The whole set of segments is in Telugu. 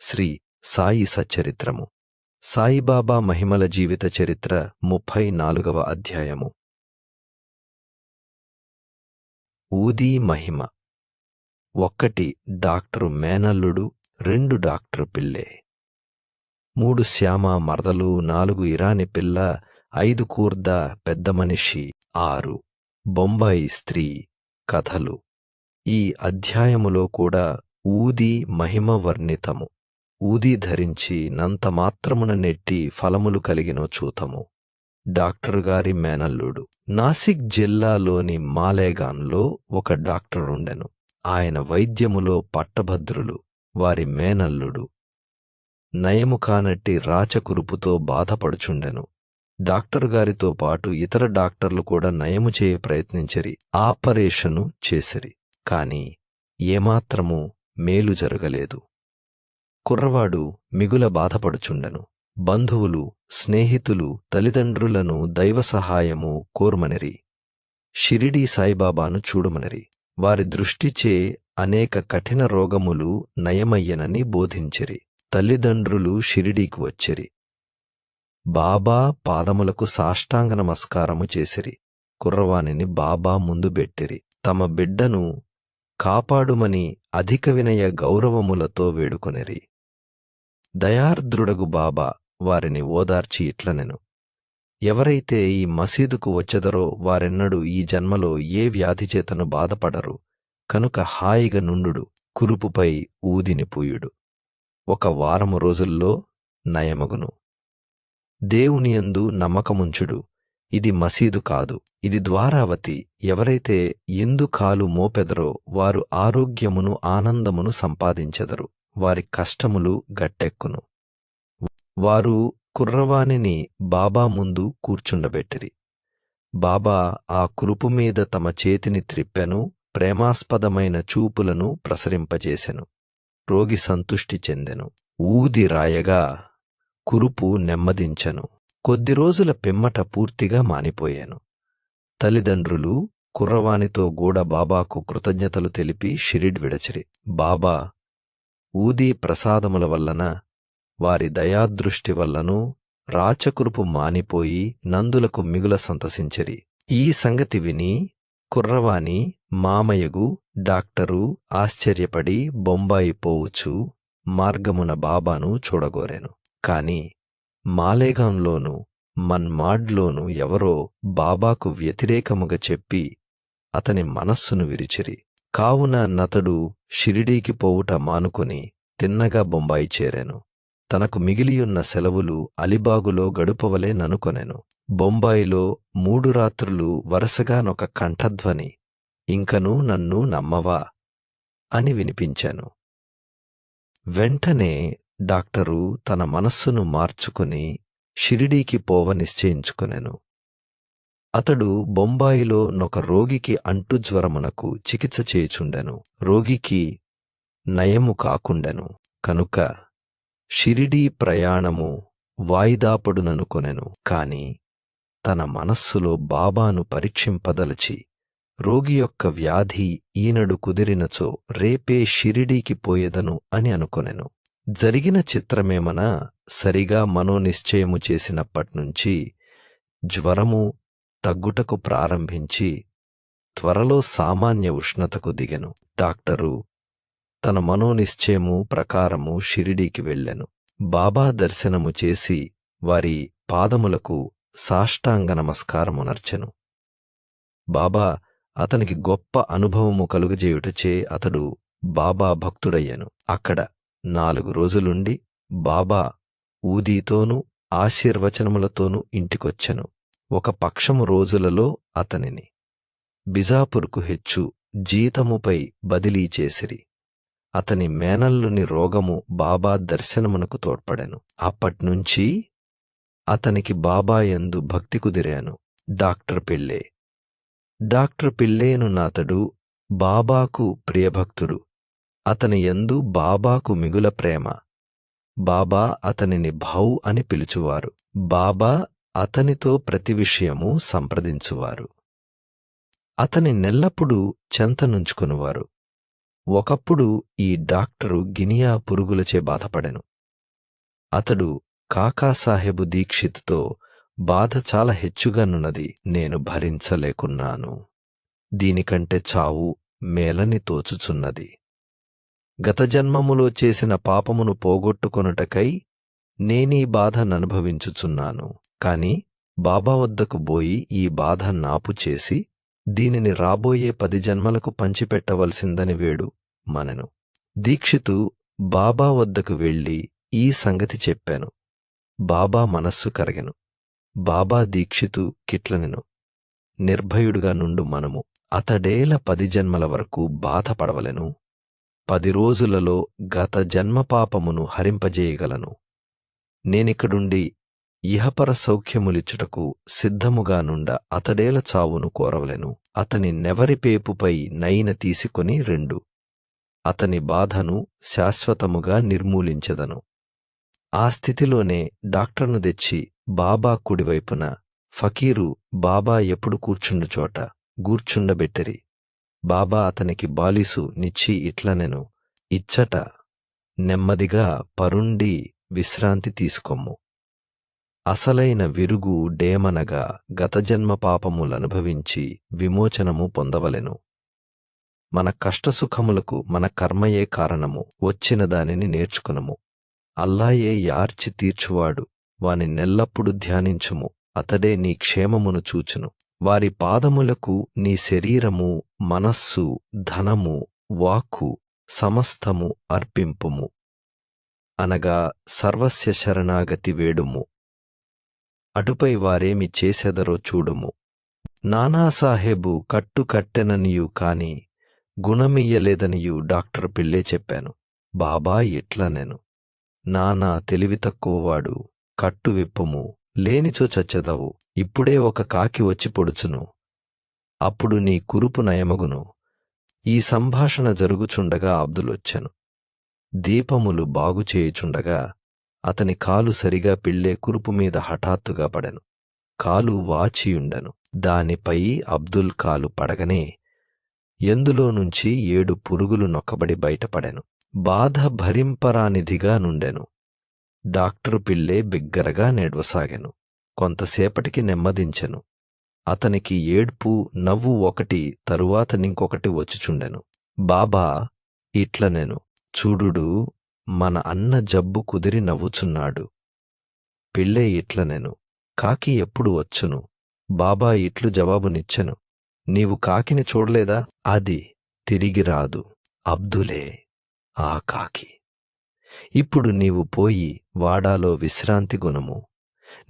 శ్రీ సాయి సచ్చరిత్రము. సాయిబాబా మహిమల జీవిత చరిత్ర ముప్పై నాలుగవ అధ్యాయము. ఊదీ మహిమ. ఒక్కటి డాక్టరు మేనల్లుడు రెండు డాక్టరు పిల్లే. మూడు శ్యామ మరదలు నాలుగు ఇరాని పిల్ల ఐదు కూర్ద పెద్ద మనిషి ఆరు. బొంబాయి స్త్రీ కథలు. ఈ అధ్యాయములో కూడా ఊది మహిమ వర్ణితము. ఊది ధరించి నంత మాత్రమున నెట్టి ఫలములు కలిగిన చూతము. డాక్టర్ గారి మేనల్లుడు. నాసిక్ జిల్లాలోని మాలేగాన్లో ఒక డాక్టర్ ఉండెను ఆయన వైద్యములో పట్టభద్రులు. వారి మేనల్లుడు. నయము కానట్టి రాచకురుపుతో బాధపడుచుండెను. డాక్టర్ గారితో పాటు ఇతర డాక్టర్లు కూడా నయము చేయ ప్రయత్నించరి. ఆపరేషను చేసిరి. కాని ఏమాత్రము మేలు జరగలేదు. కుర్రవాడు మిగుల బాధపడుచుండెను. బంధువులు స్నేహితులు తల్లిదండ్రులను దైవ సహాయము కోరుమనిరి. షిరిడీ సాయిబాబాను చూడమనిరి. వారి దృష్టిచే అనేక కఠిన రోగములు నయమయ్యనని బోధించిరి. తల్లిదండ్రులు షిరిడీకి వచ్చిరి. బాబా పాదములకు సాష్టాంగ నమస్కారము చేసిరి. కుర్రవానిని బాబా ముందు బెట్టిరి. తమ బిడ్డను కాపాడుమని అధిక వినయ గౌరవములతో వేడుకొనిరి. దయార్ద్రుడగు బాబా వారిని ఓదార్చి ఇట్లనెను ఎవరైతే ఈ మసీదుకు వచ్చెదరో వారెన్నడూ ఈ జన్మలో ఏ వ్యాధి చేతను బాధపడరు. కనుక హాయిగా నుండుడు కురుపుపై ఊదిని పూయుడు. ఒక వారము రోజుల్లో నయమగును. దేవునియందు నమ్మకముంచుడు. ఇది మసీదు కాదు ఇది ద్వారావతి. ఎవరైతే ఎందు కాలు మోపెదరో వారు ఆరోగ్యమును ఆనందమును సంపాదించెదరు. వారి కష్టములు గట్టెక్కును. వారు కుర్రవానిని బాబా ముందు కూర్చుండబెట్టిరి. బాబా ఆ కురుపు మీద తమ చేతిని త్రిప్పెను ప్రేమాస్పదమైన చూపులను ప్రసరింపజేసెను. రోగి సంతుష్టి చెందెను. ఊది రాయగా కురుపు నెమ్మదించెను. కొద్ది రోజుల పిమ్మట పూర్తిగా మానిపోయాను. తల్లిదండ్రులు కుర్రవానితో గూడ బాబాకు కృతజ్ఞతలు తెలిపి షిరిడ్ విడచిరి. బాబా ఊదీ ప్రసాదముల వల్లన వారి దయాదృష్టి వల్లనూ రాచకురుపు మానిపోయి నందులకు మిగుల సంతసించిరి. ఈ సంగతి విని కుర్రవాని మామయ్యగు డాక్టరు ఆశ్చర్యపడి బొంబాయి పోవచ్చు మార్గమున బాబాను చూడగోరెను. కాని మాలేగాంలోను మన్మాడ్లోను ఎవరో బాబాకు వ్యతిరేకముగా చెప్పి అతని మనస్సును విరిచిరి. కావున నతడు షిరిడీకి పోవుట మానుకొని తిన్నగా బొంబాయి చేరాను. తనకు మిగిలియున్న సెలవులు అలిబాగులో గడుపవలే ననుకొనెను. బొంబాయిలో మూడు రాత్రులు వరుసగానొక కంఠధ్వని ఇంకనూ నన్ను నమ్మవా అని వినిపించాను. వెంటనే డాక్టరు తన మనస్సును మార్చుకుని షిరిడీకి పోవ నిశ్చయించుకొనెను. అతడు బొంబాయిలో నొక రోగికి అంటుజ్వరమునకు చికిత్స చేయుచుండెను. రోగికి నయము కాకుండెను. కనుక షిరిడీ ప్రయాణము వాయిదాపడుననుకొనెను కాని తన మనస్సులో బాబాను పరీక్షింపదలచి రోగి యొక్క వ్యాధి ఈనడు కుదిరినచో రేపే షిరిడీకి పోయేదను అని అనుకొనెను. జరిగిన చిత్రమేమనా సరిగా మనోనిశ్చయము చేసినప్పట్నుంచి జ్వరము తగ్గుటకు ప్రారంభించి త్వరలో సామాన్య ఉష్ణతకు దిగెను. డాక్టరు తన మనోనిశ్చయము ప్రకారము షిరిడీకి వెళ్ళెను. బాబా దర్శనము చేసి వారి పాదములకు సాష్టాంగ నమస్కారమునర్చెను. బాబా అతనికి గొప్ప అనుభవము కలుగజేయుటచే అతడు బాబా భక్తుడయ్యను. అక్కడ నాలుగు రోజులుండి బాబా ఊదీతోనూ ఆశీర్వచనములతోనూ ఇంటికొచ్చెను. ఒక పక్షము రోజులలో అతనిని. బిజాపుర్కు హెచ్చు జీతముపై బదిలీ చేసిరి. అతని మేనల్లుని రోగము బాబా దర్శనమునకు తోడ్పడాను. అప్పట్నుంచి అతనికి బాబా యందు భక్తి కుదిరాను. డాక్టర్ పిల్లే డాక్టర్ పిల్లేను నాతడు బాబాకు ప్రియభక్తుడు. అతని యందు బాబాకు మిగుల ప్రేమ. బాబా అతనిని భౌ అని పిలుచువారు. బాబా అతనితో ప్రతి విషయము సంప్రదించువారు. అతని నెల్లప్పుడూ చెంతనుంచుకునివారు ఒకప్పుడు ఈ డాక్టరు గినియా పురుగులచే బాధపడెను. అతడు కాకాసాహెబు దీక్షిత్తో బాధ చాలా హెచ్చుగానున్నది నేను భరించలేకున్నాను. దీనికంటే చావు మేలని తోచుచున్నది. గత జన్మములో చేసిన పాపమును పోగొట్టుకొనుటకై నేనీ బాధననుభవించుచున్నాను. కాని బాబా వద్దకు బోయి ఈ బాధ నాపు చేసి దీనిని రాబోయే పది జన్మలకు పంచిపెట్టవలసిందని వేడు మనను. దీక్షితు బాబా వద్దకు వెళ్ళి ఈ సంగతి చెప్పాను. బాబా మనస్సు కరగెను. బాబా దీక్షితు కిట్లనెను. నిర్భయుడుగా నుండు మనము అతడేల పది జన్మల వరకు బాధపడవలెను. పది రోజులలో గత జన్మ పాపమును హరింపజేయగలను. నేనిక్కడుండి ఇహపర సౌఖ్యములిచ్చుటకు సిద్ధముగానుండ అతడేల చావును కోరవలెను. అతని నెవరిపేపుపై నైన తీసుకొని రెండు. అతని బాధను శాశ్వతముగా నిర్మూలించెదను. ఆ స్థితిలోనే డాక్టర్ను తెచ్చి బాబా కుడివైపున ఫకీరు బాబా ఎప్పుడు కూర్చుండు చోట గూర్చుండబెట్టిరి. బాబా అతనికి బాలిసు నిచ్చి ఇట్లనెను ఇచ్చట నెమ్మదిగా పరుండి విశ్రాంతి తీసుకొమ్ము. అసలైన విరుగు డేమనగా గతజన్మ పాపములనుభవించి విమోచనము పొందవలెను. మన కష్టసుఖములకు మన కర్మయే కారణము వచ్చిన దానిని నేర్చుకునము. అల్లాయే యార్చి తీర్చువాడు వాని నెల్లప్పుడు ధ్యానించుము అతడే నీ క్షేమమును చూచును. వారి పాదములకు నీ శరీరము మనస్సు ధనము వాక్కు సమస్తము అర్పింపుము. అనగా సర్వస్య శరణాగతి వేడుము. అటుపై వారేమి చేసెదరో చూడుము. నానాసాహెబు కట్టు కట్టెననియు కాని గుణమియ్యలేదనియు డాక్టర్ పిల్లే చెప్పాను. బాబా ఇట్లనెను నానా తెలివి తక్కువవాడు కట్టు విప్పము లేనిచో చచ్చెదవు. ఇప్పుడే ఒక కాకి వచ్చి పొడుచును. అప్పుడు నీ కురుపు నయమగును. ఈ సంభాషణ జరుగుచుండగా అబ్దులొచ్చెను. దీపములు బాగుచేయుచుండగా అతని కాలు సరిగా పిళ్ళే కురుపు మీద హఠాత్తుగా పడెను. కాలు వాచియుండెను దానిపై అబ్దుల్ కాలు పడగనే ఎందులో నుంచి ఏడు పురుగులు నొక్కబడి బయటపడెను. బాధ భరింపరానిదిగా నుండెను. డాక్టరు పిల్లే బిగ్గరగా నేడ్వసాగెను. కొంతసేపటికి నెమ్మదించెను. అతనికి ఏడ్పు నవ్వు ఒకటి తరువాత నింకొకటి వచ్చుచుండెను. బాబా ఇట్లనెను. చూడుడు మన అన్న జబ్బు కుదిరి నవ్వుచున్నాడు. పిళ్ళే ఇట్లనెను కాకి ఎప్పుడు వచ్చును? బాబా ఇట్లు జవాబునిచ్చెను. నీవు కాకిని చూడలేదా అది తిరిగి రాదు. అబ్దులే. ఆ కాకి. ఇప్పుడు నీవు పోయి వాడాలో విశ్రాంతి గుణము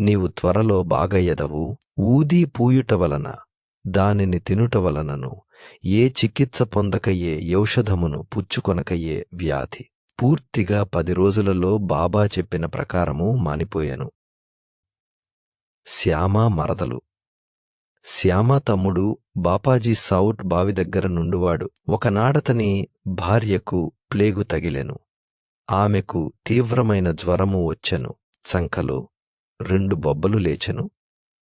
నీవు త్వరలో బాగయ్యదవు. ఊదీ పూయుట వలన దానిని తినుట వలనను ఏ చికిత్స పొందకయ్యే ఔషధమును పుచ్చుకొనకయ్యే వ్యాధి. పూర్తిగా పది రోజులలో బాబా చెప్పిన ప్రకారము మానిపోయాను. శ్యామ మరదలు. శ్యామ తమ్ముడు బాపాజీ సౌట్ బావి దగ్గర నుండువాడు. ఒకనాడతని భార్యకు ప్లేగు తగిలెను. ఆమెకు తీవ్రమైన జ్వరము వచ్చెను. చంకలో రెండు బొబ్బలు లేచెను.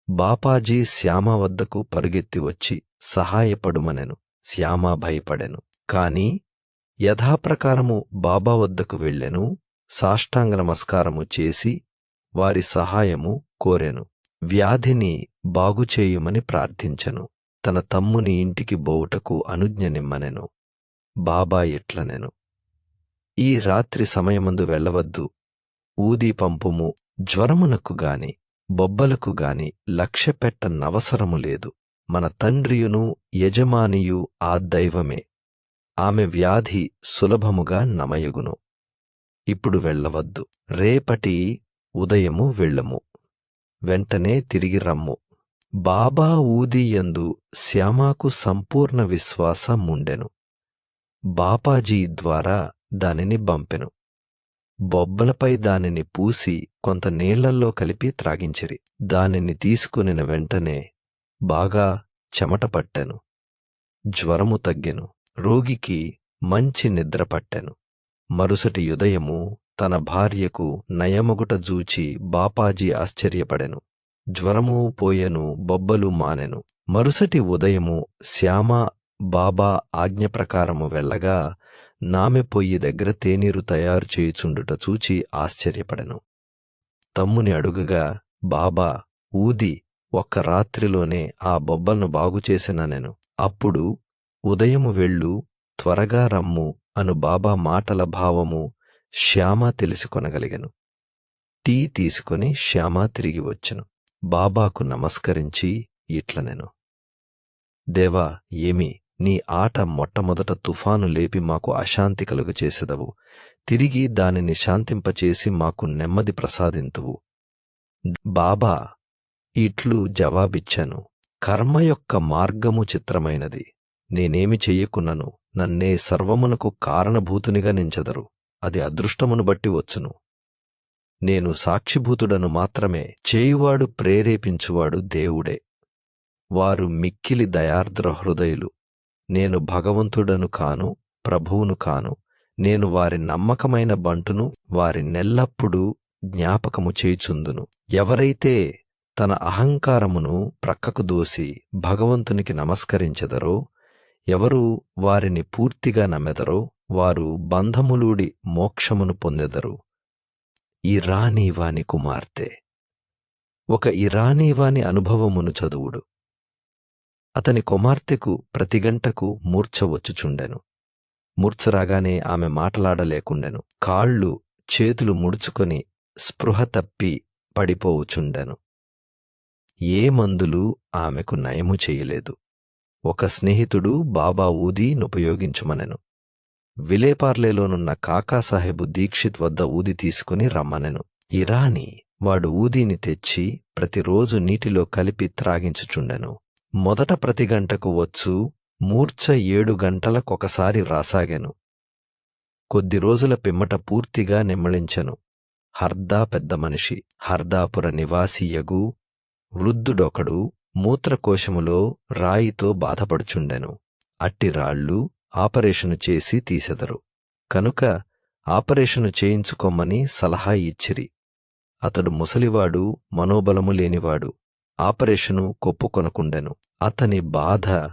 బాపాజీ శ్యామ వద్దకు పరుగెత్తి వచ్చి సహాయపడుమనెను. శ్యామ భయపడెను. కాని యథాప్రకారము బాబా వద్దకు వెళ్ళెను సాష్టాంగ నమస్కారము చేసి వారి సహాయము కోరెను. వ్యాధిని బాగుచేయుమని ప్రార్థించెను. తన తమ్ముని ఇంటికి బోవుటకు అనుజ్ఞనిమ్మనెను బాబా ఎట్లనెను? ఈ రాత్రి సమయమందు వెళ్ళవద్దు. ఊదీ పంపుము జ్వరమునకు గాని బొబ్బలకు గాని లక్ష్యపెట్టనవసరము లేదు. మన తండ్రియును యజమానియు ఆ దైవమే. ఆమె వ్యాధి సులభముగా నమయగును. ఇప్పుడు వెళ్ళవద్దు. రేపటి ఉదయము వెళ్ళము. వెంటనే తిరిగి రమ్ము. బాబా ఊదియందు శ్యామాకు సంపూర్ణ విశ్వాసముండెను బాపాజీ ద్వారా దానిని బంపెను బొబ్బలపై దానిని పూసి కొంత నీళ్ళల్లో కలిపి త్రాగించిరి. దానిని తీసుకునిన వెంటనే బాగా చెమట పట్టెను. జ్వరము తగ్గెను. రోగికి మంచి నిద్ర పట్టెను. మరుసటి ఉదయము తన భార్యకు నయమగుట జూచి బాపాజీ ఆశ్చర్యపడెను. జ్వరము పోయెను బొబ్బలు మానెను. మరుసటి ఉదయము శ్యామ బాబా ఆజ్ఞ ప్రకారము వెళ్ళగా నామె పొయ్యి దగ్గర తేనీరు తయారు చేయుచుండుట చూచి ఆశ్చర్యపడెను. తమ్ముని అడుగగా బాబా ఊది ఒక్క రాత్రిలోనే ఆ బొబ్బలను బాగుచేసిననెను. అప్పుడు ఉదయము వెళ్ళు త్వరగా రమ్ము అను బాబా మాటల భావము శ్యామ తెలుసుకొనగలిగను. టీ తీసుకొని శ్యామ తిరిగి వచ్చెను. బాబాకు నమస్కరించి ఇట్లనెను. దేవా ఏమి నీ ఆట మొట్టమొదట తుఫాను లేపి మాకు అశాంతి కలుగ చేసెదవు తిరిగి దానిని శాంతింపచేసి మాకు నెమ్మది ప్రసాదింతువు. బాబా ఇట్లు జవాబిచ్చాను. కర్మ యొక్క మార్గము చిత్రమైనది. నేనేమి చెయ్యకున్నను నన్నే సర్వమునకు కారణభూతునిగా నించెదరు అది అదృష్టమును బట్టి వచ్చును. నేను సాక్షిభూతుడను మాత్రమే చేయువాడు ప్రేరేపించువాడు దేవుడే. వారు మిక్కిలి దయార్ద్ర హృదయులు. నేను భగవంతుడను కాను ప్రభువును కాను నేను వారి నమ్మకమైన బంటును వారి నెల్లప్పుడూ జ్ఞాపకము చేయుచుందును. ఎవరైతే తన అహంకారమును ప్రక్కకు దోసి భగవంతునికి నమస్కరించెదరో ఎవరు వారిని పూర్తిగా నమ్మెదరో వారు బంధములూడి మోక్షమును పొందెదరు. ఇరానీవాని కుమార్తె. ఒక ఇరానీవాని అనుభవమును చదువుడు. అతని కుమార్తెకు ప్రతి గంటకు మూర్ఛ వచ్చుచుండెను. మూర్ఛ రాగానే ఆమె మాటలాడలేకుండెను. కాళ్ళు చేతులు ముడుచుకొని స్పృహ తప్పి పడిపోవుచుండెను. ఏ మందులు ఆమెకు నయము చేయలేదు. ఒక స్నేహితుడు బాబా ఊదీన్ ఉపయోగించమనెను. విలేపార్లేలోనున్న కాకాసాహెబు దీక్షిత్ వద్ద ఊది తీసుకుని రమ్మనెను. ఇరాని వాడు ఊదీని తెచ్చి ప్రతిరోజు నీటిలో కలిపి త్రాగించుచుండెను. మొదట ప్రతి గంటకు వచ్చు మూర్ఛ ఏడు గంటలకొకసారి రాసాగెను. కొద్ది రోజుల పిమ్మట పూర్తిగా నిమ్మళించెను. హర్దా పెద్ద మనిషి హర్దాపుర నివాసియగు వృద్ధుడొకడు మూత్రకోశములో రాయితో బాధపడుచుండెను. అట్టి రాళ్ళు ఆపరేషను చేసి తీసెదరు. కనుక ఆపరేషను చేయించుకొమ్మని సలహా ఇచ్చిరి. అతడు ముసలివాడు మనోబలము లేనివాడు. ఆపరేషను కొప్పుకొనకుండెను. అతని బాధ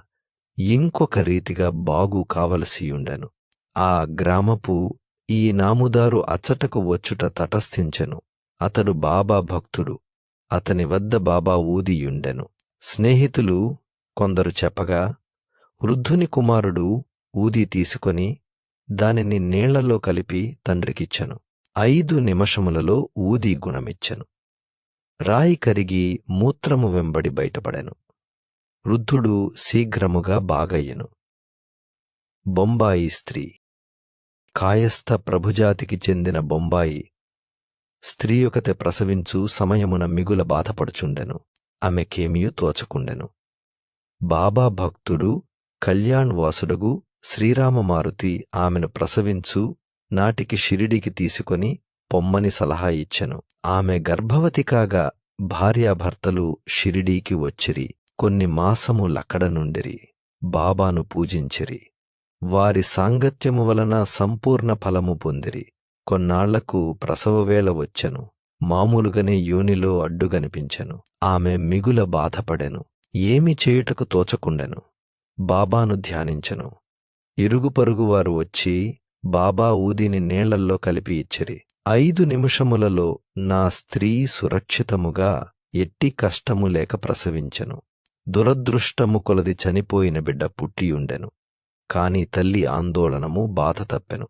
ఇంకొక రీతిగా బాగు కావలసియుండెను. ఆ గ్రామపు ఈ నాముదారు అచ్చటకు వచ్చుట తటస్థించెను. అతడు బాబా భక్తుడు. అతని వద్ద బాబా ఊదియుండెను. స్నేహితులు కొందరు చెప్పగా వృద్ధుని కుమారుడు ఊది తీసుకొని దానిని నీళ్ళలో కలిపి తండ్రికిచ్చెను. ఐదు నిమిషములలో ఊది గుణమిచ్చెను. రాయి కరిగి మూత్రము వెంబడి బయటపడెను. వృద్ధుడు శీఘ్రముగా బాగయ్యెను. బొంబాయి స్త్రీ. కాయస్థ ప్రభుజాతికి చెందిన బొంబాయి స్త్రీ ప్రసవించు సమయమున మిగుల బాధపడుచుండెను. ఆమెకేమియూ తోచకుండెను. బాబా భక్తుడు కళ్యాణ్ వాసుడగు శ్రీరామమారుతి ఆమెను ప్రసవించు నాటికి షిరిడికి తీసుకొని పొమ్మని సలహా ఇచ్చెను. ఆమె గర్భవతి కాగా భార్యాభర్తలు షిరిడీకి వచ్చిరి. కొన్ని మాసములక్కడ నుండిరి. బాబాను పూజించిరి. వారి సాంగత్యము వలన సంపూర్ణ ఫలము పొందిరి. కొన్నాళ్ళకు ప్రసవవేళ వచ్చెను. మామూలుగానే యోనిలో అడ్డుగనిపించెను. ఆమె మిగుల బాధపడెను. ఏమి చేయుటకు తోచకుండెను. బాబాను ధ్యానించెను. ఇరుగు పరుగు వారు వచ్చి బాబా ఊదిని నీళ్ళల్లో కలిపి ఇచ్చిరి. ఐదు నిమిషములలో నా స్త్రీ సురక్షితముగా ఎట్టి కష్టము లేక ప్రసవించెను. దురదృష్టము కొలది చనిపోయిన బిడ్డ పుట్టియుండెను. కాని తల్లి ఆందోళనము బాధ తప్పెను.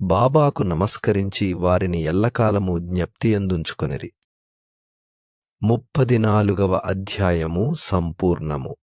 బాబాకు నమస్కరించి వారిని ఎల్లకాలము జ్ఞప్తియందుంచుకొనిరి ముప్పది నాలుగవ అధ్యాయము సంపూర్ణము.